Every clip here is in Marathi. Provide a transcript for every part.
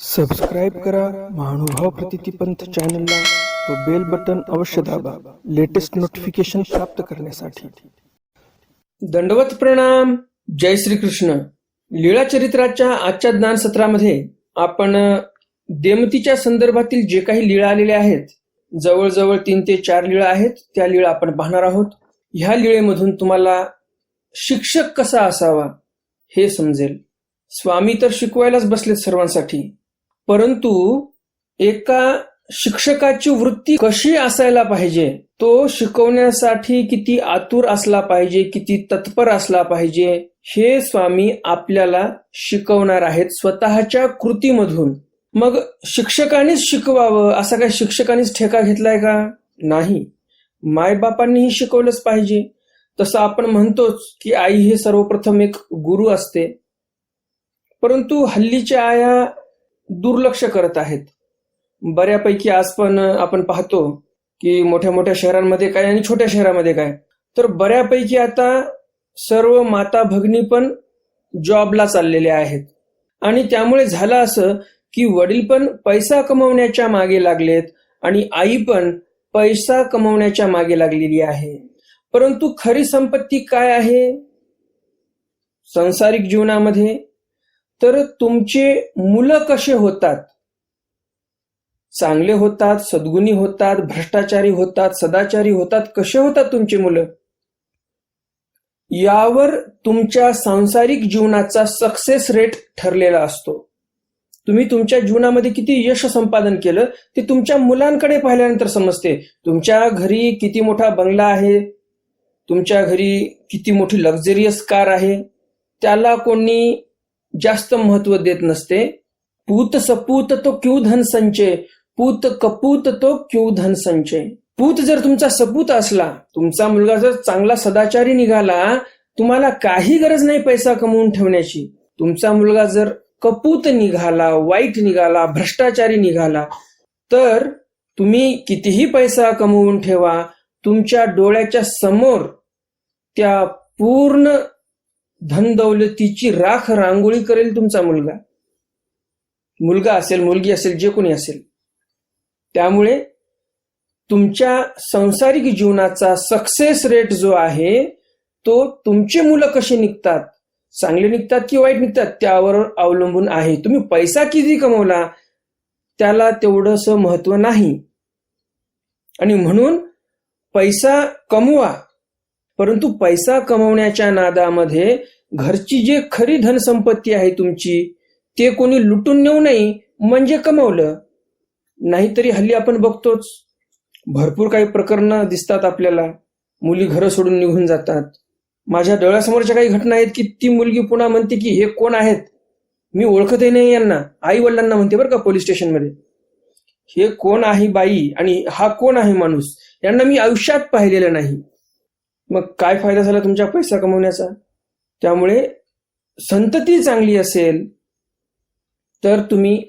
सबस्क्राईब करा महानुभाव प्रतितीपंथ चॅनलला व बेल बटन अवश्य दाबा लेटेस्ट नोटिफिकेशन प्राप्त करण्यासाठी. दंडवत प्रणाम. जय श्री कृष्ण लीळा चरित्राच्या आजच्या ज्ञान सत्रामध्ये आपण देमतीच्या संदर्भातील जे काही लीळा आलेल्या आहेत जवळजवळ तीन ते चार लीळा आहेत त्या लीळा आपण पाहणार आहोत. ह्या लीळेमधून तुम्हाला शिक्षक कसा असावा हे समजेल. स्वामी तर शिकवायलाच बसलेत सर्वांसाठी. परंतु एका शिक्षकाची वृत्ती कशी असायला पाहिजे? तो शिकवण्यासाठी किती आतुर असला पाहिजे किती तत्पर असला पाहिजे हे स्वामी आपल्याला शिकवणार आहेत स्वतःच्या कृतीमधून. मग शिक्षकांनीच शिकवावं असा काय शिक्षकांनीच ठेका घेतलाय का? नाही. मायबापांनीही शिकवलंच पाहिजे. तसं आपण म्हणतोच की आई हे सर्वप्रथम एक गुरु असते. परंतु हल्लीच्या आया दुर्लक्ष करत आहेत. बऱ्यापैकी आज पण आपण पाहतो की मोठ्या मोठ्या शहरांमध्ये काय आणि छोट्या शहरामध्ये काय. तर बऱ्यापैकी आता सर्व माता भगिनी पण जॉबला चाललेल्या आहेत. आणि त्यामुळे झालं असं की वडील पण पैसा कमवण्याच्या मागे लागलेत आणि आई पण पैसा कमवण्याच्या मागे लागलेली आहे. परंतु खरी संपत्ती काय आहे? संसारिक जीवनामध्ये तर तुमचे मुलं कसे होतात? चांगले होतात सद्गुणी होतात भ्रष्टाचारी होतात सदाचारी होतात. कसे होतात तुमची मुलं? यावर तुमच्या सांसारिक जीवनाचा सक्सेस रेट ठरलेला असतो. तुम्ही तुमच्या जीवनामध्ये किती यश संपादन केलं ते तुमच्या मुलांकडे पाहिल्यानंतर समजते. तुमच्या घरी किती मोठा बंगला आहे? तुमच्या घरी किती मोठी लक्झरियस कार आहे? त्याला कोणी जास्त महत्त्व देत नसते. पूत सपूत तो क्यू धन संचय. पूत कपूत तो क्यू धन संचय. पूत जर तुमचा सपूत असला तुमचा मुलगा जर चांगला सदाचारी निघाला तुम्हाला काही गरज नाही पैसा कमवून ठेवण्याची. तुमचा मुलगा जर कपूत निघाला वाईट निघाला भ्रष्टाचारी निघाला तर तुम्ही कितीही पैसा कमवून ठेवा. तुमच्या डोळ्याच्या समोर त्या पूर्ण धनदौलतीची राख रांगोळी करेल तुमचा मुलगा. मुलगा असेल मुलगी असेल जे कोणी असेल. त्यामुळे तुमच्या संसारिक जीवनाचा सक्सेस रेट जो आहे तो तुमचे मुलं कसे निघतात? चांगले निघतात की वाईट निघतात त्यावर अवलंबून आहे. तुम्ही पैसा किती कमवला त्याला तेवढंसं महत्त्व नाही. आणि म्हणून पैसा कमवा परंतु पैसा कमवण्याच्या नादामध्ये घरची जे खरी धनसंपत्ती आहे तुमची ते कोणी लुटून नेऊ नाही म्हणजे कमवलं. नाहीतरी हल्ली आपण बघतोच. भरपूर काही प्रकरणं दिसतात आपल्याला. मुली घरं सोडून निघून जातात. माझ्या डोळ्यासमोरच्या काही घटना आहेत की ती मुलगी पुन्हा म्हणते की हे कोण आहेत? मी ओळखतही नाही यांना. आई वडिलांना म्हणते बरं का पोलीस स्टेशनमध्ये. हे कोण आहे बाई आणि हा कोण आहे माणूस? यांना मी आयुष्यात पाहिलेलं नाही. मग काय फायदा झाला तुमच्या पैसा कमवण्याचा? त्यामुळे संतती चांगली असेल तर तुम्ही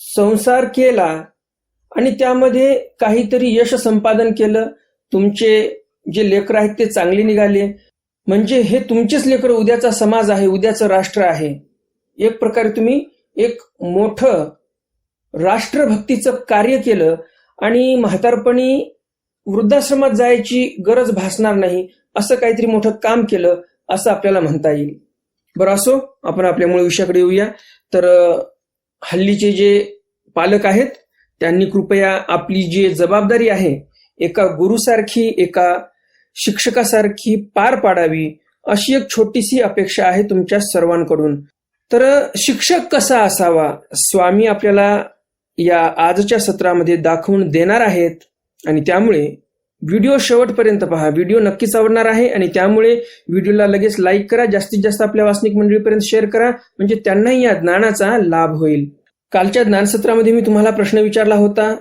संसार केला आणि त्यामध्ये काहीतरी यश संपादन केलं. तुमचे जे लेकर आहेत ते चांगले निघाले. म्हणजे हे तुमचेच लेकर उद्याचा समाज आहे उद्याचं राष्ट्र आहे. एक प्रकारे तुम्ही एक मोठं राष्ट्रभक्तीचं कार्य केलं आणि म्हातारपणी वृद्धाश्रमात जायची गरज भासणार नाही असं काहीतरी मोठं काम केलं असं आपल्याला म्हणता येईल. बरं असो आपण आपल्या मूळ विषयाकडे येऊया. तर हल्लीचे जे पालक आहेत त्यांनी कृपया आपली जी जबाबदारी आहे एका गुरुसारखी एका शिक्षकासारखी पार पाडावी अशी एक छोटीशी अपेक्षा आहे तुमच्या सर्वांकडून. तर शिक्षक कसा असावा स्वामी आपल्याला या आजच्या सत्रामध्ये दाखवून देणार आहेत? आणि त्यामुळे व्हिडिओ शेवटपर्यंत पहा. व्हिडिओ नक्कीच आवडणार आहे आणि त्यामुळे व्हिडिओला लगेच लाईक करा. जास्तीत जास्त आपल्या वाचनिक मंडळीपर्यंत शेअर करा. म्हणजे त्यांनाही या ज्ञानाचा लाभ होईल. कालच्या ज्ञानसत्रामध्ये मी तुम्हाला प्रश्न विचारला होता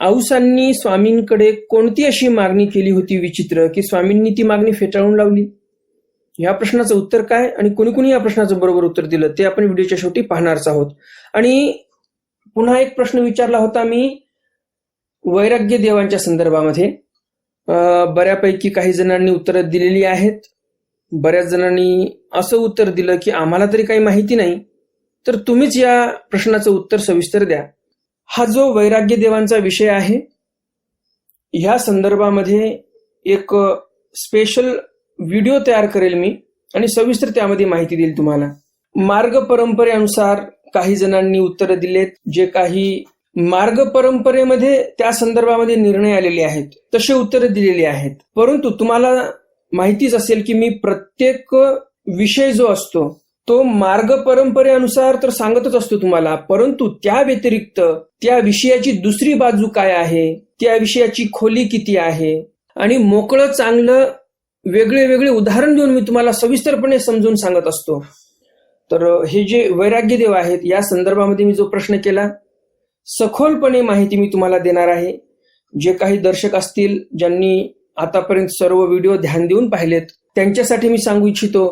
आऊसांनी स्वामींकडे कोणती अशी मागणी केली होती विचित्र की स्वामींनी ती मागणी फेटाळून लावली? या प्रश्नाचं उत्तर काय आणि कोणी कोणी या प्रश्नाचं बरोबर उत्तर दिलं ते आपण व्हिडिओच्या शेवटी पाहणारच आहोत. आणि पुन्हा एक प्रश्न विचारला होता मी वैराग्य देवांच्या संदर्भामध्ये बऱ्यापैकी काही जणांनी उत्तरं दिलेली आहेत. बऱ्याच जणांनी असं उत्तर दिलं की आम्हाला तरी काही माहिती नाही. तर तुम्हीच या प्रश्नाचं उत्तर सविस्तर द्या. हा जो वैराग्य देवांचा विषय आहे ह्या संदर्भामध्ये एक स्पेशल व्हिडिओ तयार करेल मी आणि सविस्तर त्यामध्ये माहिती देईल तुम्हाला. मार्ग परंपरेनुसार काही जणांनी उत्तरं दिलेत जे काही मार्ग परंपरेमध्ये त्या संदर्भामध्ये निर्णय आलेले आहेत तसे उत्तरे दिलेली आहेत. परंतु तुम्हाला माहितीच असेल की मी प्रत्येक विषय जो असतो तो मार्ग परंपरेनुसार तर सांगतच असतो तुम्हाला परंतु त्या व्यतिरिक्त त्या विषयाची दुसरी बाजू काय आहे त्या विषयाची खोली किती आहे? आणि मोकळं चांगलं वेगळे वेगळे उदाहरण देऊन मी तुम्हाला सविस्तरपणे समजून सांगत असतो. तर हे जे वैराग्यदेव आहेत या संदर्भामध्ये मी जो प्रश्न केला सखोलपणे माहिती मी तुम्हाला देणार आहे. जे काही दर्शक असतील ज्यांनी आतापर्यंत सर्व व्हिडिओ ध्यान देऊन पाहिलेत त्यांच्यासाठी मी सांगू इच्छितो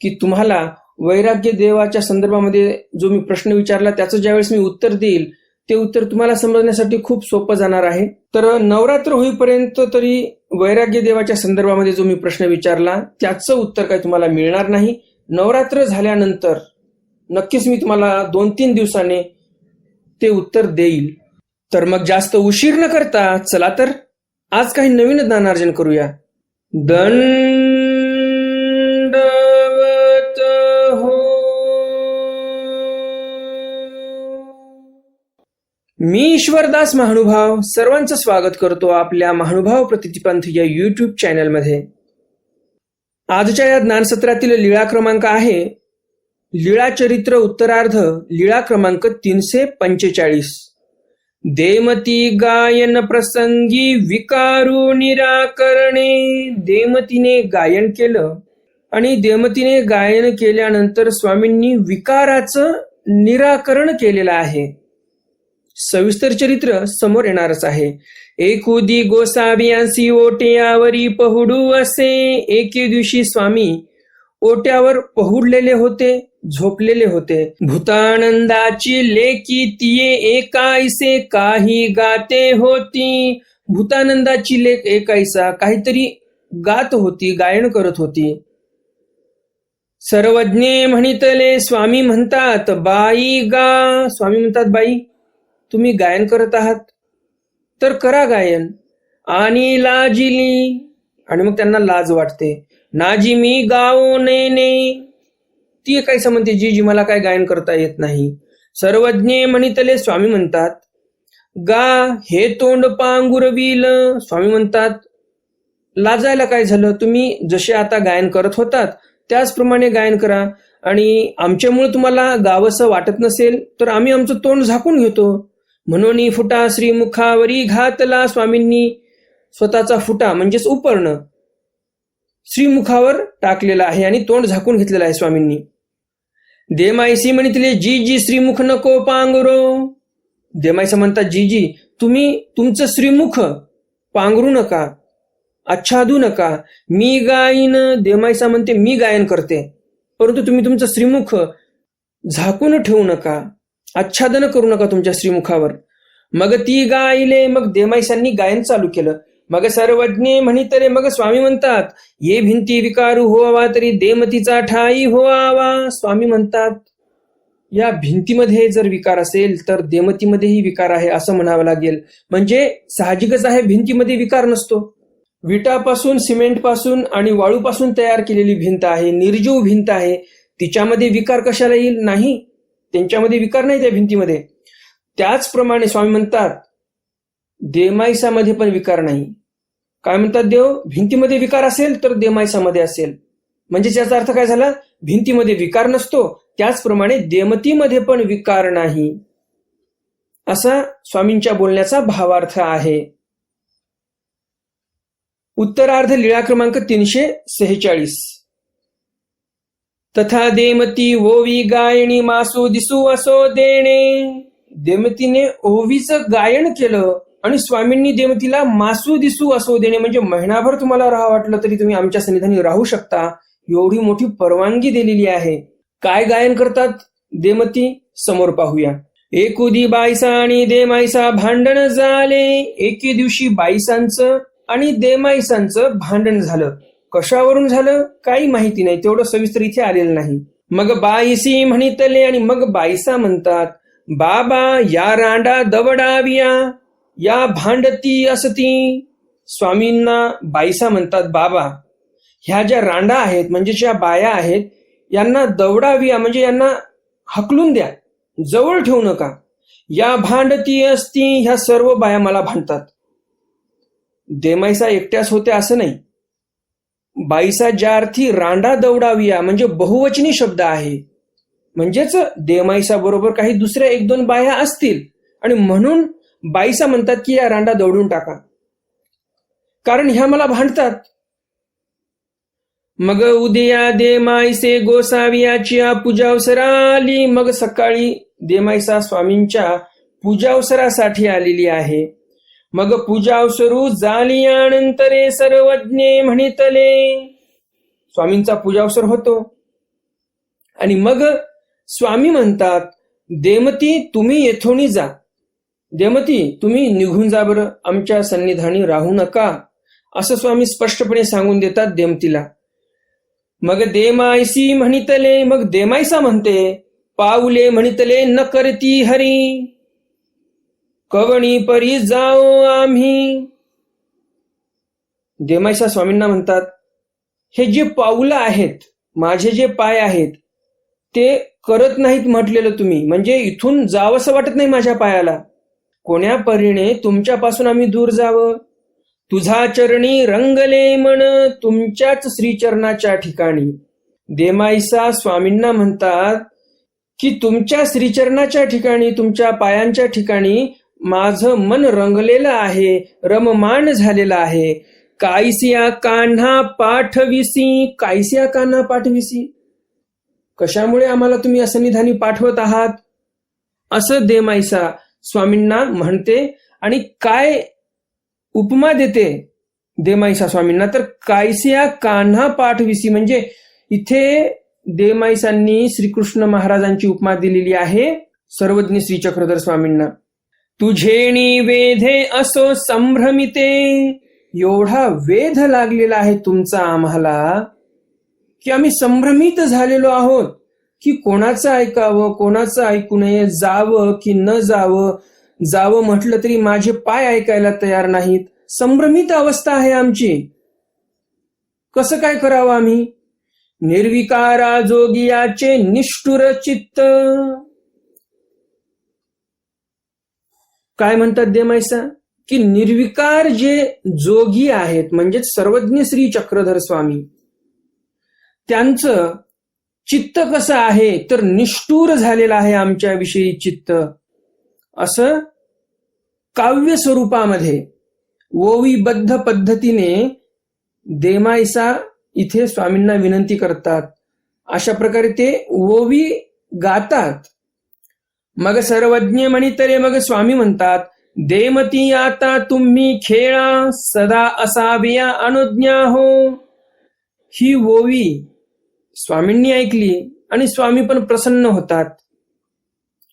की तुम्हाला वैराग्य देवाच्या संदर्भामध्ये जो मी प्रश्न विचारला त्याचं ज्यावेळेस मी उत्तर देईल ते उत्तर तुम्हाला समजण्यासाठी खूप सोपं जाणार आहे. तर नवरात्र होईपर्यंत तरी वैराग्य देवाच्या संदर्भामध्ये जो मी प्रश्न विचारला त्याचं उत्तर काही तुम्हाला मिळणार नाही. नवरात्र झाल्यानंतर नक्कीच मी तुम्हाला दोन तीन दिवसाने ते उत्तर देईल. तर मग जास्त उशीर न करता चला तर आज काही नवीन ज्ञानार्जन करूया. दंडवत हो. मी ईश्वरदास महानुभाव सर्वांचं स्वागत करतो आपल्या महानुभाव प्रतिपंथ या युट्यूब चॅनलमध्ये आजच्या या ज्ञानसत्रातील लीळा क्रमांक आहे लीळा चरित्र उत्तरार्ध लीळा क्रमांक तीनशे पंचेचाळीस. देमती गायन प्रसंगी विकारू निराकरणे. देमतीने गायन केलं आणि देमतीने गायन केल्यानंतर स्वामींनी विकाराचं निराकरण केलेलं आहे. सविस्तर चरित्र समोर येणारच आहे. एकुदी गोसावियांसी ओट्यावरी पहुडू असे. एके दिवशी स्वामी ओट्यावर पहुडलेले होते. झोपलेले होते. भूतानंदाची लेकी तिये एकाईसे काही गाते होती. भूतानंदाची लेख एकाईसा काहीतरी गात होती गायन करत होती. सर्वज्ञे म्हणितले स्वामी म्हणतात बाई गा. स्वामी म्हणतात बाई तुम्ही गायन करत आहात? तर करा गायन. आणि लाजिली. आणि मग त्यांना लाज वाटते. नाजी मी गाओ ने ती काय समजते? जी जी मला काय गायन करता येत नाही. सर्वज्ञे म्हणितले स्वामी म्हणतात गा हे तोंड पांगुरविल स्वामी म्हणतात लाजायला काय झालं? तुम्ही जसे आता गायन करत होतात त्याचप्रमाणे गायन करा. आणि आमच्यामुळे तुम्हाला गावसं वाटत नसेल तर आम्ही आमचं तोंड झाकून घेतो. म्हणून फुटा श्रीमुखावरी घातला स्वामींनी स्वतःचा फुटा म्हणजेच उपर्ण श्रीमुखावर टाकलेला आहे आणि तोंड झाकून घेतलेलं आहे स्वामींनी. देमाईसी म्हणितले जी जी श्रीमुख नको पांगरो. देमाईसा म्हणतात जी जी तुम्ही तुमचं श्रीमुख पांघरू नका आच्छादू नका. मी गायन देमाईसा म्हणते मी गायन करते. परंतु तुम्ही तुमचं श्रीमुख झाकून ठेवू नका आच्छादन करू नका तुमच्या श्रीमुखावर. मग ती गायले मग देमाईसांनी गायन चालू केलं. मग सर्वज्ञे म्हणितरे मग स्वामी म्हणतात ये भिंती विकारू होवा तरी देमतीचा ठाई होवा स्वामी म्हणतात या भिंतीमध्ये जर विकार असेल तर देमतीमध्येही विकार आहे असं म्हणावं लागेल. म्हणजे साहजिकच आहे भिंतीमध्ये विकार नसतो. विटापासून सिमेंटपासून आणि वाळूपासून तयार केलेली भिंत आहे निर्जीव भिंत आहे. तिच्यामध्ये विकार कशाला येईल? नाही. त्यांच्यामध्ये विकार नाही त्या भिंतीमध्ये. त्याचप्रमाणे स्वामी म्हणतात देमायसामध्ये पण विकार नाही. काय म्हणतात देव? भिंतीमध्ये विकार असेल तर देमायसामध्ये असेल. म्हणजे याचा अर्थ काय झाला? भिंतीमध्ये विकार नसतो. त्याचप्रमाणे देमतीमध्ये पण विकार नाही. असा स्वामींच्या बोलण्याचा भावार्थ आहे. उत्तरार्ध लीळा क्रमांक तीनशे सेहेचाळीस. तथा देमती ओवी गायणी मासू दिसू असो देणे. देमतीने ओवीचं गायन केलं. आणि स्वामींनी देवतीला मासू दिसू असो देणे म्हणजे महिनाभर तुम्हाला राहा वाटलं तरी तुम्ही आमच्या सन्निधानी राहू शकता. एवढी मोठी परवानगी दिलेली आहे. काय गायन करतात? देमती समोर पाहूया. एकुदी बाईसा आणि देमाईसा भांडण झाले. एके दिवशी बाईसांचं आणि देमाईसांचं भांडण झालं. कशावरून झालं? काही माहिती नाही. तेवढं सविस्तर इथे आलेलं नाही. मग बाईसी म्हणितले आणि मग बाईसा म्हणतात बाबा या रांडा दवडाविया. या भांडती असती स्वामींना बाईसा म्हणतात बाबा ह्या ज्या रांडा आहेत म्हणजे ज्या बाया आहेत यांना दवडाविया म्हणजे यांना हकलून द्या जवळ ठेवू नका. या भांडती असती ह्या सर्व बाया मला भांडतात. देमाईसा एकट्याच होत्या असं नाही. बाईसा ज्या अर्थी रांडा दौडाविया म्हणजे बहुवचनी शब्द आहे. म्हणजेच देमाईसा बरोबर काही दुसऱ्या एक दोन बाया असतील. आणि म्हणून बाईसा म्हणतात की या रांडा दौडून टाका. कारण ह्या मला भांडतात. मग उद्या देमाईसे गोसावियाच्या पूजावसरा आली. मग सकाळी देमाईसा स्वामींच्या पूजावसरासाठी आलेली आहे. मग पूजावसरू जालियानंतरे सर्वज्ञे म्हणितले. स्वामींचा पूजावसर होतो. आणि मग स्वामी म्हणतात देमती तुम्ही येथोनी जा. देमती तुम्ही निघून जा बरं. आमच्या सन्निधानी राहू नका. असं स्वामी स्पष्टपणे सांगून देतात देमतीला मग देमायसी म्हणितले मग देमायसा म्हणते पाऊले म्हणितले न करती हरी. कवणी परी जाओ आम्ही. देमायसा स्वामींना म्हणतात हे जे पाऊलं आहेत माझे जे पाय आहेत ते करत नाहीत म्हटलेलं तुम्ही. म्हणजे इथून जावंसं वाटत नाही माझ्या पायाला. कोण्या परीने तुमच्यापासून आम्ही दूर जावं? तुझा चरणी रंगले म्हण तुमच्याच श्रीचरणाच्या ठिकाणी. देमाईसा स्वामींना म्हणतात की तुमच्या श्रीचरणाच्या ठिकाणी तुमच्या पायांच्या ठिकाणी माझं मन रंगलेलं आहे रममान झालेलं आहे. कायसिया कान्हा पाठविसी कायसिया कान्हा पाठविसी. कशामुळे आम्हाला तुम्ही असं निधानी पाठवत आहात? असं देमाईसा स्वामींना म्हणते आणि काय उपमा देते देमाईसा स्वामींना? तर कायसिया कान्हा पाठविसी म्हणजे इथे देमाईसांनी श्रीकृष्ण महाराजांची उपमा दिलेली आहे सर्वज्ञ श्री चक्रधर स्वामींना. तुझेणी वेधे असो संभ्रमिते एवढा वेध लागलेला आहे तुमचा आम्हाला की आम्ही संभ्रमित झालेलो आहोत. की कोणाचं ऐकावं कोणाचं ऐकू नये जावं की न जावं जावं म्हटलं तरी माझे पाय ऐकायला तयार नाहीत. संभ्रमित अवस्था आहे आमची. कसं काय करावं आम्ही? निर्विकारा जोगियाचे निष्ठुर चित्त. काय म्हणतात देमायसा की निर्विकार जे जोगी आहेत म्हणजेच सर्वज्ञ श्री चक्रधर स्वामी त्यांचं चित्त कसं आहे तर निष्ठूर झालेलं आहे आमच्याविषयी चित्त. असं काव्य स्वरूपामध्ये ओवीबद्ध पद्धतीने देमायसा इथे स्वामींना विनंती करतात. अशा प्रकारे ते ओवी गातात. मग सर्वज्ञ म्हणितरे मग स्वामी म्हणतात देमती आता तुम्ही खेळा सदा असाविया अनुज्ञा हो. ही ओवी स्वामींनी ऐकली आणि स्वामी पण प्रसन्न होतात.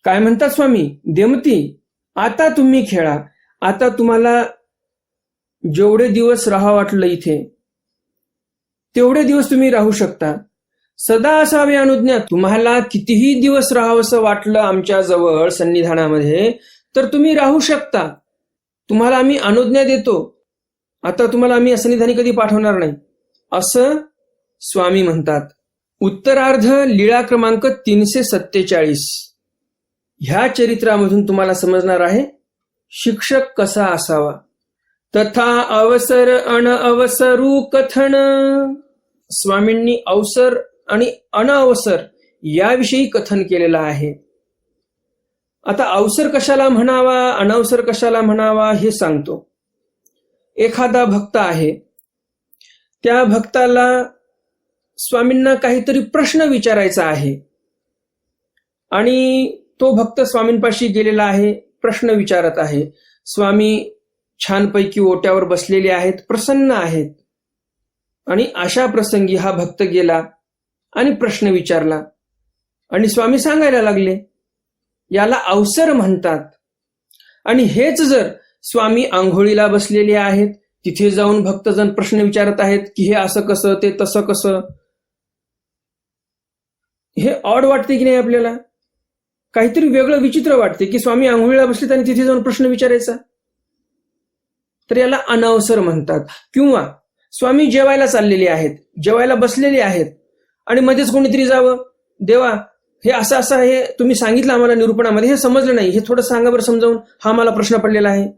काय म्हणतात स्वामी? देमती आता तुम्ही खेळा. आता तुम्हाला जेवढे दिवस राहा वाटलं इथे तेवढे दिवस तुम्ही राहू शकता. सदा असावे अनुज्ञा तुम्हाला कितीही दिवस राहावंसं वाटलं आमच्या जवळ सन्निधानामध्ये तर तुम्ही राहू शकता. तुम्हाला आम्ही अनुज्ञा देतो. आता तुम्हाला आम्ही सन्निधानी कधी पाठवणार नाही. असं स्वामी म्हणतात. उत्तरार्ध लीळा क्रमांक तीनशे सत्तेचाळीस. ह्या चरित्रामधून तुम्हाला समजणार आहे शिक्षक कसा असावा? तथा अवसर अन अवसरू कथन. स्वामींनी अवसर आणि अनअवसर याविषयी कथन केलेलं आहे. आता अवसर कशाला म्हणावा अनवसर कशाला म्हणावा हे सांगतो. एखादा भक्त आहे. त्या भक्ताला स्वामींना काहीतरी प्रश्न विचारायचा आहे. आणि तो भक्त स्वामींपाशी गेलेला आहे प्रश्न विचारत आहे. स्वामी छानपैकी ओट्यावर बसलेले आहेत प्रसन्न आहेत. आणि अशा प्रसंगी हा भक्त गेला आणि प्रश्न विचारला. आणि स्वामी सांगायला लागले याला अवसर म्हणतात. आणि हेच जर स्वामी आंघोळीला बसलेले आहेत तिथे जाऊन भक्तजण प्रश्न विचारत आहेत की हे असं कसं ते तसं कसं? हे ऑड वाटते की नाही आपल्याला? काहीतरी वेगळं विचित्र वाटते की स्वामी आंघोळीला बसले आणि तिथे जाऊन प्रश्न विचारायचा. तर याला अनावसर म्हणतात. किंवा स्वामी जेवायला चाललेले आहेत जेवायला बसलेले आहेत आणि मध्येच कोणीतरी जावं. देवा हे असं असं हे तुम्ही सांगितलं आम्हाला निरूपणामध्ये हे समजलं नाही. हे थोडं सांगा बरं समजावून. हा मला प्रश्न पडलेला आहे.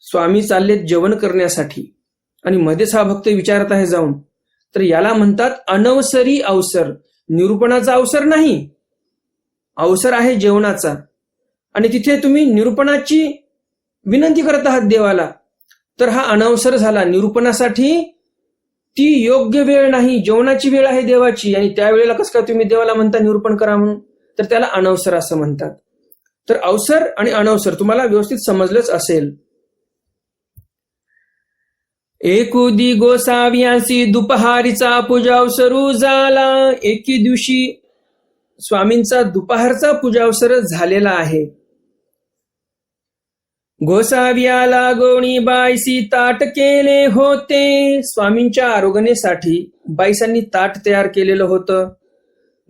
स्वामी चाललेत जेवण करण्यासाठी आणि मध्येच हा भक्त विचारत आहे जाऊन. तर याला म्हणतात अनवसरी अवसर. निरूपणाचा अवसर नाही. अवसर आहे जेवणाचा. आणि तिथे तुम्ही निरूपणाची विनंती करत आहात देवाला. तर हा अनवसर झाला. निरूपणासाठी ती योग्य वेळ नाही. जेवणाची वेळ आहे देवाची. आणि त्यावेळेला कसं काय तुम्ही देवाला म्हणता निरूपण करा म्हणून? तर त्याला अनवसर असं म्हणतात. तर अवसर आणि अनवसर तुम्हाला व्यवस्थित समजलंच असेल. एकुदी गोसाव्यासी दुपहारीचा पूजावसरू झाला. एके दिवशी स्वामींचा दुपारचा पूजावसर झालेला आहे. गोसाव्याला गोणी बायसी ताट केले होते. स्वामींच्या आरोगणेसाठी बाईसांनी ताट तयार केलेलं होतं.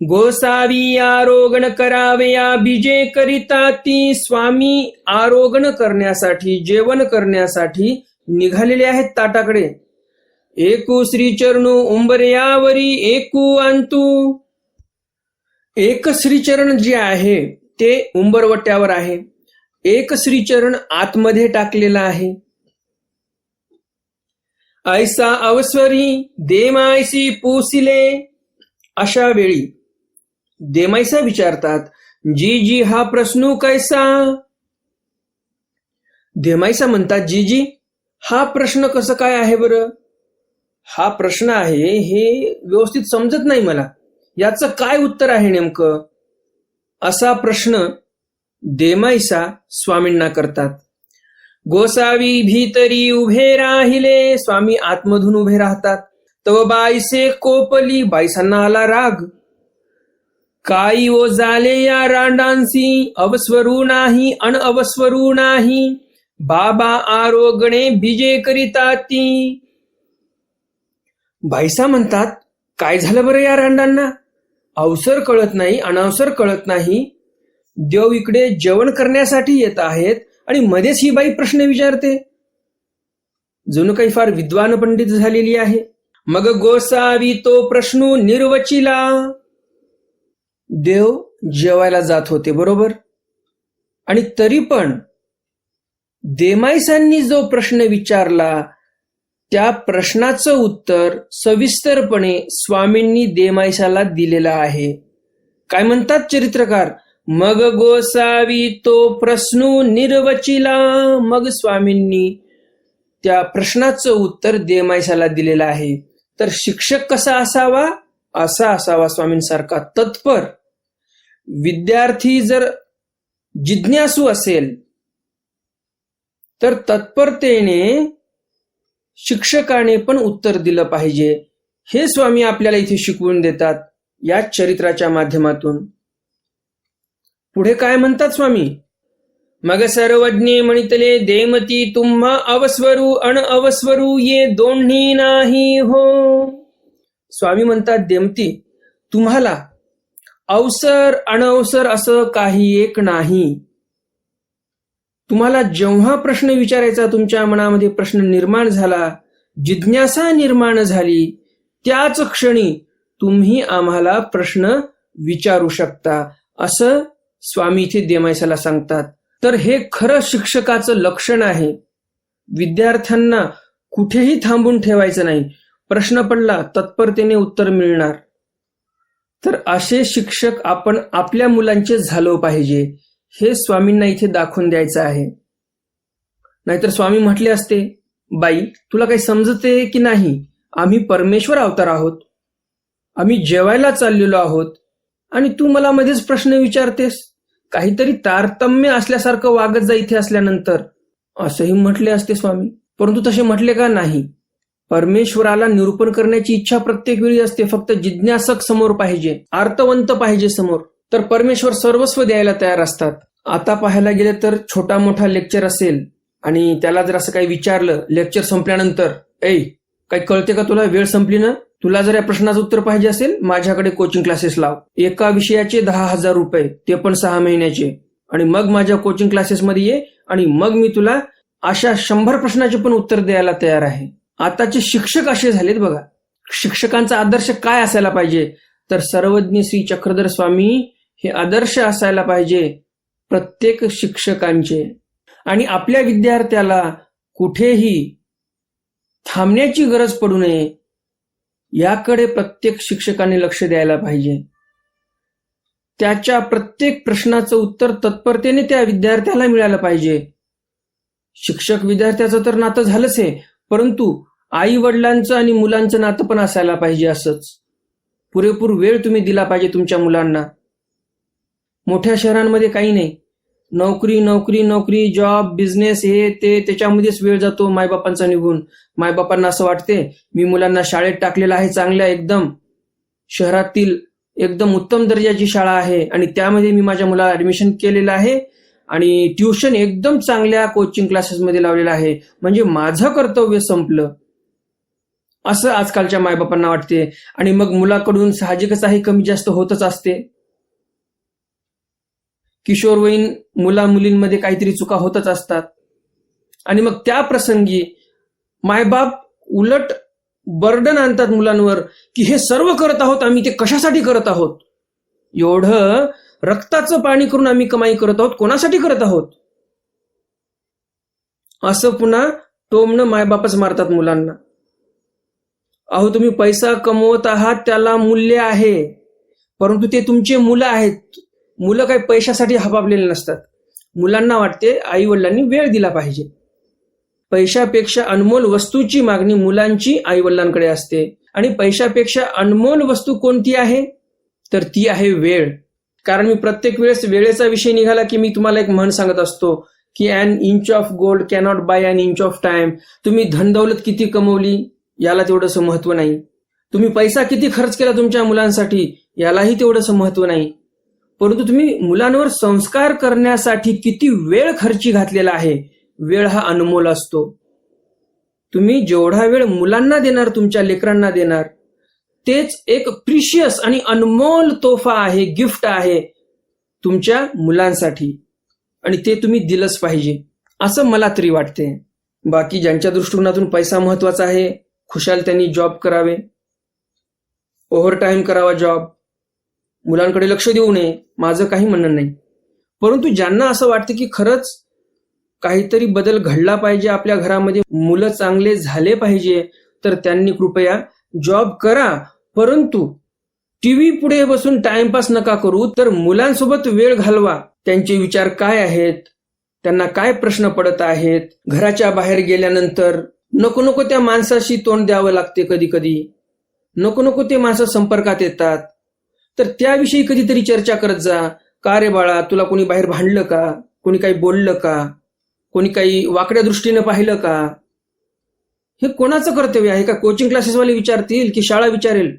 गोसावी आरोगण करावे या बीजे करिता ती स्वामी आरोगण करण्यासाठी जेवण करण्यासाठी निघालेले आहेत ताटाकडे. एकू श्रीचरणू उंबर्यावरी एकू अंतू. एक श्रीचरण जे आहे ते उंबरवट्यावर आहे. एक श्रीचरण आतमध्ये टाकलेला आहे. ऐसा अवस्वरी देमायसी पुसिले. अशा वेळी देमायसा विचारतात जी जी हा प्रश्न कैसा? देमायसा म्हणतात जी जी हा प्रश्न कसं काय आहे बरं? हा प्रश्न आहे हे व्यवस्थित समजत नाही मला. याचं काय उत्तर आहे नेमकं? असा प्रश्न देमाईसा स्वामींना करतात. गोसावी भीतरी उभे राहिले स्वामी आतमधून उभे राहतात. तव बाईसे कोपली बाईसांना आला राग. काई ओ झाले या रांडांसी अवस्वरू नाही अन अवस्वरू नाही. बाबा आरोगणे बीजे करिता ती बाईसा म्हणतात काय झालं बरं या रांडांना अवसर कळत नाही अनावसर कळत नाही. देव इकडे जेवण करण्यासाठी येत आहेत आणि मध्येच ही बाई प्रश्न विचारते. जणू काही फार विद्वान पंडित झालेली आहे. मग गोसावी तो प्रश्न निर्वचिला. देव जेवायला जात होते बरोबर? आणि तरी पण देमाईसांनी जो प्रश्न विचारला त्या प्रश्नाचं उत्तर सविस्तरपणे स्वामींनी देमाईसाला दिलेलं आहे. काय म्हणतात चरित्रकार? मग गोसावी तो प्रश्न निर्वचिला. मग स्वामींनी त्या प्रश्नाचं उत्तर देमायसाला दिलेलं आहे. तर शिक्षक कसा असावा? असा असावा स्वामींसारखा तत्पर. विद्यार्थी जर जिज्ञासू असेल तर तत्परतेने शिक्षकाने पण उत्तर दिलं पाहिजे. हे स्वामी आपल्याला इथे शिकवून देतात या चरित्राच्या माध्यमातून. पुढे काय म्हणतात स्वामी? मग सर्वज्ञे म्हणितले देमती तुम्हा अवस्वरू अण अवस्वरू ये दोन्ही नाही हो. स्वामी म्हणतात देमती तुम्हाला अवसर अनवसर असं काही एक नाही. तुम्हाला जेव्हा प्रश्न विचारायचा तुमच्या मनामध्ये प्रश्न निर्माण झाला जिज्ञासा निर्माण झाली त्याच क्षणी तुम्ही आम्हाला प्रश्न विचारू शकता. असं स्वामी इथे देमायसाला सांगतात. तर हे खरं शिक्षकाचं लक्षण आहे. विद्यार्थ्यांना कुठेही थांबून ठेवायचं नाही. प्रश्न पडला तत्परतेने उत्तर मिळणार. तर असे शिक्षक आपण आपल्या मुलांचे झालो पाहिजे. हे स्वामींना इथे दाखवून द्यायचं आहे. नाहीतर स्वामी म्हटले असते बाई तुला काही समजते की नाही? आम्ही परमेश्वर अवतार आहोत. आम्ही जेवायला चाललेलो आहोत. आणि तू मला मध्येच प्रश्न विचारतेस. काहीतरी तारतम्य असल्यासारखं वागत जा इथे असल्यानंतर. असंही म्हटले असते स्वामी. परंतु तसे म्हटले का नाही? परमेश्वराला निरूपण करण्याची इच्छा प्रत्येक वेळी असते. फक्त जिज्ञासक समोर पाहिजे. आर्तवंत पाहिजे समोर. तर परमेश्वर सर्वस्व द्यायला तयार असतात. आता पाहायला गेले तर छोटा मोठा लेक्चर असेल आणि त्याला जर असं काही विचारलं लेक्चर संपल्यानंतर ऐ काही कळते का तुला? वेळ संपली ना? तुला जर या प्रश्नाचं उत्तर पाहिजे असेल माझ्याकडे कोचिंग क्लासेस लाव. एका विषयाचे दहा हजार रुपये ते पण सहा महिन्याचे. आणि मग माझ्या कोचिंग क्लासेसमध्ये ये आणि मग मी तुला अशा शंभर प्रश्नाचे पण उत्तर द्यायला तयार आहे. आताचे शिक्षक असे झालेत बघा. शिक्षकांचा आदर्श काय असायला पाहिजे? तर सर्वज्ञ श्री चक्रधर स्वामी हे आदर्श असायला पाहिजे प्रत्येक शिक्षकांचे. आणि आपल्या विद्यार्थ्याला कुठेही थांबण्याची गरज पडू नये याकडे प्रत्येक शिक्षकाने लक्ष द्यायला पाहिजे. त्याच्या प्रत्येक प्रश्नाचं उत्तर तत्परतेने त्या विद्यार्थ्याला मिळालं पाहिजे. शिक्षक विद्यार्थ्याचं तर नातं झालंच आहे परंतु आई वडिलांचं आणि मुलांचं नातं पण असायला पाहिजे असंच. पुरेपूर वेळ तुम्ही दिला पाहिजे तुमच्या मुलांना. मोठ्या शहरांमध्ये काही नाही. नोकरी नोकरी नोकरी जॉब बिझनेस हे ते त्याच्यामध्येच वेळ जातो मायबापांचा निघून. मायबापांना असं वाटते मी मुलांना शाळेत टाकलेलं आहे चांगल्या एकदम शहरातील एकदम उत्तम दर्जाची शाळा आहे आणि त्यामध्ये मी माझ्या मुलाला ऍडमिशन केलेलं आहे आणि ट्युशन एकदम चांगल्या कोचिंग क्लासेसमध्ये लावलेलं आहे. म्हणजे माझं कर्तव्य संपलं. असं आजकालच्या मायबापांना वाटते. आणि मग मुलाकडून साहजिकच आहे कमी जास्त होतच असते. किशोरवयीन मुला मुलींमध्ये काहीतरी चुका होतच असतात. आणि मग त्या प्रसंगी मायबाप उलट बर्डन आणतात मुलांवर की हे सर्व करत आहोत आम्ही ते कशासाठी करत आहोत? एवढं रक्ताचं पाणी करून आम्ही कमाई करत आहोत कोणासाठी करत आहोत? असं पुन्हा टोमणं मायबापच मारतात मुलांना. अहो तुम्ही पैसा कमवत आहात त्याला मूल्य आहे. परंतु ते तुमचे मुलं आहेत. मुलं काही पैशासाठी हबाबलेले नसतात. मुलांना वाटते आई वडिलांनी वेळ दिला पाहिजे. पैशापेक्षा अनमोल वस्तूची मागणी मुलांची आई वडिलांकडे असते. आणि पैशापेक्षा अनमोल वस्तू कोणती आहे? तर ती आहे वेळ. कारण मी प्रत्येक वेळेस वेळेचा विषय निघाला की मी तुम्हाला एक म्हण सांगत असतो की an inch of gold cannot buy an inch of time तुम्ही धनदौलत किती कमवली याला तेवढंसं महत्त्व नाही. तुम्ही पैसा किती खर्च केला तुमच्या मुलांसाठी यालाही तेवढंसं महत्त्व नाही. परंतु तुम्ही मुलांवर संस्कार करण्यासाठी किती वेळ खर्ची घातलेला आहे? वेळ हा अनमोल असतो. तुम्ही जेवढा वेळ मुलांना देणार तुमच्या लेकरांना देणार तेच एक प्रिशियस आणि अनमोल तोफा आहे गिफ्ट आहे तुमच्या मुलांसाठी. आणि ते तुम्ही दिलंच पाहिजे असं मला तरी वाटते बाकी ज्यांच्या दृष्टिकोनातून पैसा महत्त्वाचा आहे खुशाल त्यांनी जॉब करावे. ओव्हर करावा जॉब मुलांकडे लक्ष देऊ नये माझं काही म्हणणं नाही. परंतु ज्यांना असं वाटतं की खरंच काहीतरी बदल घडला पाहिजे आपल्या घरामध्ये मुलं चांगले झाले पाहिजे तर त्यांनी कृपया जॉब करा. परंतु टीव्ही पुढे बसून टाइमपास नका करू तर मुलांसोबत वेळ घालवा. त्यांचे विचार काय आहेत? त्यांना काय प्रश्न पडत आहेत? घराच्या बाहेर गेल्यानंतर नको नको त्या माणसाशी तोंड द्यावं लागते कधी कधी. नको नको ते माणसं संपर्कात येतात. तर त्याविषयी कधीतरी चर्चा करत जा. का रे बाळा तुला कोणी बाहेर भांडलं का? कोणी काही बोललं का? कोणी काही वाकड्या दृष्टीनं पाहिलं का? हे कोणाचं कर्तव्य आहे? का कोचिंग क्लासेसवाले विचारतील की शाळा विचारेल?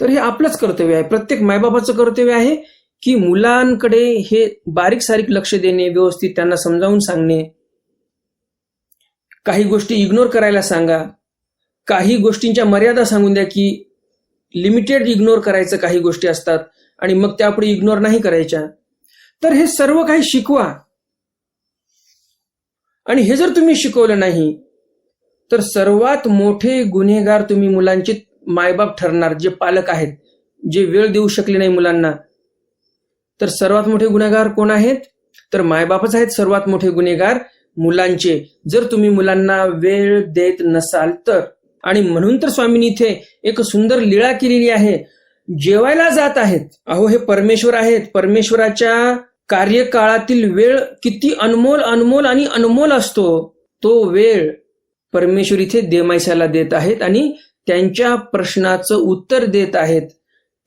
तर हे आपलंच कर्तव्य आहे. प्रत्येक मायबापाचं कर्तव्य आहे की मुलांकडे हे बारीक सारीक लक्ष देणे व्यवस्थित त्यांना समजावून सांगणे. काही गोष्टी इग्नोर करायला सांगा. काही गोष्टींच्या मर्यादा सांगून द्या की लिमिटेड इग्नोर करायचं काही गोष्टी असतात आणि मग त्यापुढे इग्नोर नाही करायच्या. तर हे सर्व काही शिकवा. आणि हे जर तुम्ही शिकवलं नाही तर सर्वात मोठे गुन्हेगार तुम्ही मुलांचे मायबाप ठरणार जे पालक आहेत जे वेळ देऊ शकले नाही मुलांना. तर सर्वात मोठे गुन्हेगार कोण आहेत? तर मायबापच आहेत सर्वात मोठे गुन्हेगार मुलांचे. जर तुम्ही मुलांना वेळ देत नसाल तर. आणि म्हणून तर स्वामींनी इथे एक सुंदर लीळा केलेली आहे. जेवायला जात आहेत. अहो हे परमेश्वर आहेत. परमेश्वराच्या कार्यकाळातील वेळ किती अनमोल अनमोल आणि अनमोल असतो. तो वेळ परमेश्वर इथे देमायसाला देत आहेत आणि त्यांच्या प्रश्नाचं उत्तर देत आहेत.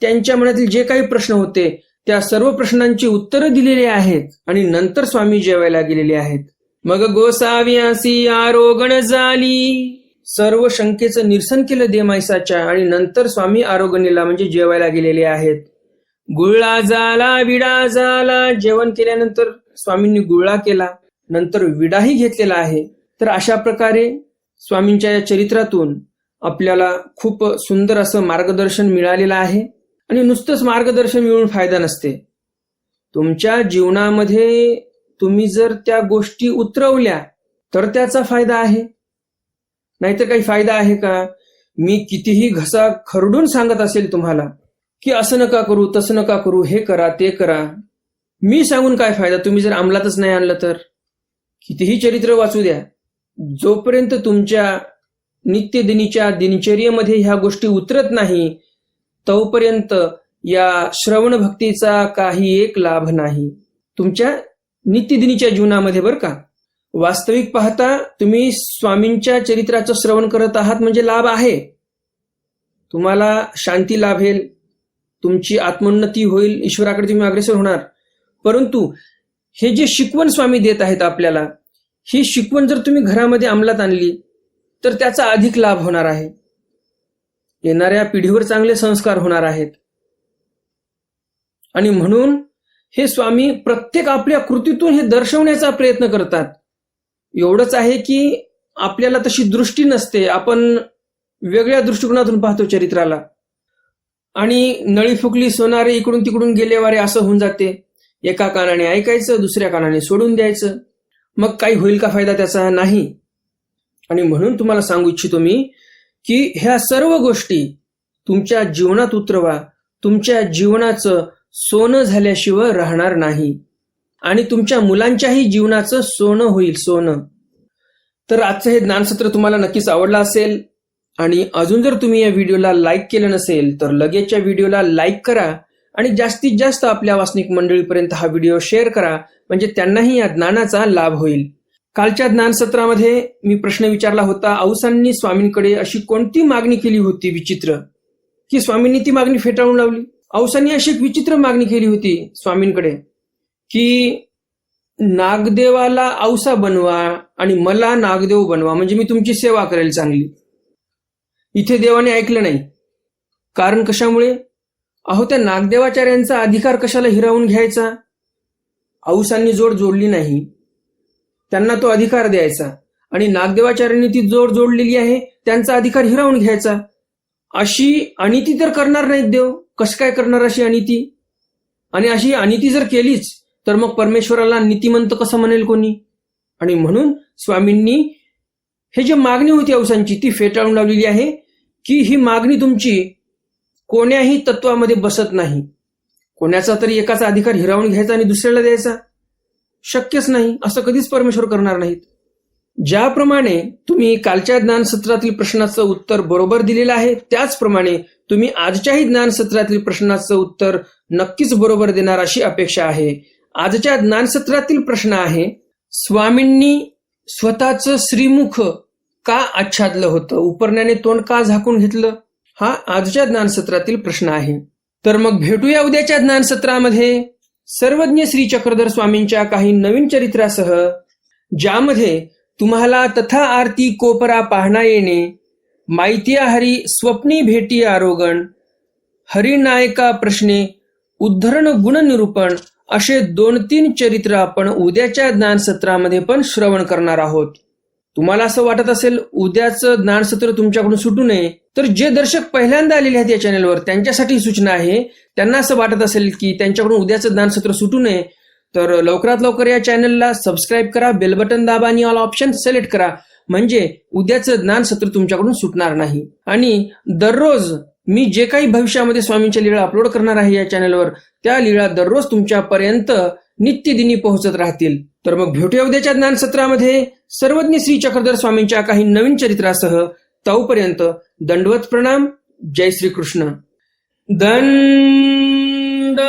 त्यांच्या मनातील जे काही प्रश्न होते त्या सर्व प्रश्नांची उत्तरं दिलेली आहेत आणि नंतर स्वामी जेवायला गेलेले आहेत. मग गोसाव्यासी आरोगण झाली. सर्व शंकेचं निरसन केलं देमायसाच्या आणि नंतर स्वामी आरोग्यनीला म्हणजे जेवायला गेलेले आहेत. गुळळा झाला विडा झाला. जेवण केल्यानंतर स्वामींनी गुळळा केला नंतर विडाही घेतलेला आहे. तर अशा प्रकारे स्वामींच्या या चरित्रातून आपल्याला खूप सुंदर असं मार्गदर्शन मिळालेलं आहे. आणि नुसतंच मार्गदर्शन मिळून फायदा नसते. तुमच्या जीवनामध्ये तुम्ही जर त्या गोष्टी उतरवल्या तर त्याचा फायदा आहे. नाहीतर काही फायदा आहे का? मी कितीही घसा खरडून सांगत असेल तुम्हाला की असं नका करू तसं नका करू हे करा ते करा. मी सांगून काय फायदा? तुम्ही जर अंमलातच नाही आणलं तर? कितीही चरित्र वाचू द्या. जोपर्यंत तुमच्या नित्यदिनीच्या दिनचर्येमध्ये ह्या गोष्टी उतरत नाही तोपर्यंत या श्रवण भक्तीचा काही एक लाभ नाही. तुमच्या नित्यदिनीच्या जीवनामध्ये बरं का? वास्तविक पाहता तुम्ही स्वामींच्या चरित्राचं श्रवण करत आहात म्हणजे लाभ आहे. तुम्हाला शांती लाभेल. तुमची आत्मोन्नती होईल. ईश्वराकडे तुम्ही अग्रेसर होणार. परंतु हे जे शिकवण स्वामी देत आहेत आपल्याला ही शिकवण जर तुम्ही घरामध्ये अंमलात आणली तर त्याचा अधिक लाभ होणार आहे. येणाऱ्या पिढीवर चांगले संस्कार होणार आहेत. आणि म्हणून हे स्वामी प्रत्येक आपल्या कृतीतून हे दर्शवण्याचा प्रयत्न करतात. एवढंच आहे की आपल्याला तशी दृष्टी नसते. आपण वेगळ्या दृष्टिकोनातून पाहतो चरित्राला. आणि नळी फुकली सोनारे इकडून तिकडून गेले वारे असं होऊन जाते. एका कानाने ऐकायचं दुसऱ्या कानाने सोडून द्यायचं. मग काही होईल का फायदा त्याचा? नाही. आणि म्हणून तुम्हाला सांगू इच्छितो मी की ह्या सर्व गोष्टी तुमच्या जीवनात उतरवा. तुमच्या जीवनाचं सोनं झाल्याशिवाय राहणार नाही. आणि तुमच्या मुलांच्याही जीवनाचं सोनं होईल सोनं. तर आजचं हे ज्ञानसत्र तुम्हाला नक्कीच आवडलं असेल. आणि अजून जर तुम्ही या व्हिडिओला लाईक केलं नसेल तर लगेचच्या व्हिडिओला लाईक करा. आणि जास्तीत जास्त आपल्या वासनिक मंडळीपर्यंत हा व्हिडिओ शेअर करा. म्हणजे त्यांनाही या ज्ञानाचा लाभ होईल. कालच्या ज्ञानसत्रामध्ये मी प्रश्न विचारला होता औसांनी स्वामींकडे अशी कोणती मागणी केली होती विचित्र? की स्वामींनी ती मागणी फेटाळून लावली. औसांनी अशी एक विचित्र मागणी केली होती स्वामींकडे. की नागदेवाला औसा बनवा आणि मला नागदेव बनवा म्हणजे मी तुमची सेवा करेल चांगली. इथे देवाने ऐकलं नाही. कारण कशामुळे? अहो त्या नागदेवाचार्यांचा अधिकार कशाला हिरावून घ्यायचा? औसांनी जोड जोडली नाही. त्यांना तो अधिकार द्यायचा. आणि नागदेवाचार्यांनी ती जोड जोडलेली आहे त्यांचा अधिकार हिरावून घ्यायचा. अशी अनिती तर करणार नाहीत देव. कसं काय करणार अशी अनिती? आणि अशी अनिती जर केलीच तर मग परमेश्वराला नीतिमंत कसं म्हणेल कोणी? आणि म्हणून स्वामींनी हे जे मागणी होती औसांची ती फेटाळून लावलेली आहे की ही मागणी तुमची कोण्याही तत्वामध्ये बसत नाही. कोणाचा तरी एकाचा अधिकार हिरावून घ्यायचा आणि दुसऱ्याला द्यायचा? शक्यच नाही. असं कधीच परमेश्वर करणार नाहीत. ज्याप्रमाणे तुम्ही कालच्या ज्ञानसत्रातील प्रश्नाचं उत्तर बरोबर दिलेलं आहे त्याचप्रमाणे तुम्ही आजच्याही ज्ञानसत्रातील प्रश्नाचं उत्तर नक्कीच बरोबर देणार अशी अपेक्षा आहे. आजच्या ज्ञानसत्रातील प्रश्न आहे स्वामींनी स्वतःचं श्रीमुख का आच्छादलं होतं? उपरण्याने तोंड का झाकून घेतलं? हा आजच्या ज्ञानसत्रातील प्रश्न आहे. तर मग भेटूया उद्याच्या ज्ञानसत्रामध्ये. सर्वज्ञ श्री चक्रधर स्वामींच्या काही नवीन चरित्रासह ज्यामध्ये तुम्हाला तथा आरती कोपरा पाहणा येणे माहितीया हरी स्वप्नी भेटी आरोगण हरिनायका प्रश्ने उद्धरण गुणनिरूपण असे दोन तीन चरित्र आपण उद्याच्या ज्ञानसत्रामध्ये पण श्रवण करणार आहोत. तुम्हाला असं वाटत असेल उद्याचं ज्ञानसत्र तुमच्याकडून सुटू नये तर जे दर्शक पहिल्यांदा आलेले आहेत या चॅनलवर त्यांच्यासाठी सूचना आहे. त्यांना असं वाटत असेल की त्यांच्याकडून उद्याचं ज्ञानसत्र सुटू नये तर लवकरात लवकर या चॅनलला सबस्क्राईब करा बेल बटन दाबा आणि ऑल ऑप्शन सिलेक्ट करा. म्हणजे उद्याचं ज्ञानसत्र तुमच्याकडून सुटणार नाही. आणि दररोज मी जे काही भविष्यामध्ये स्वामींच्या लीळा अपलोड करणार आहे या चॅनलवर त्या लीळा दररोज तुमच्यापर्यंत नित्यदिनी पोहोचत राहतील. तर मग भेटूया उद्याच्या ज्ञानसत्रामध्ये सर्वज्ञ श्री चक्रधर स्वामींच्या काही नवीन चरित्रासह तोपर्यंत दंडवत प्रणाम. जय श्री कृष्ण दंड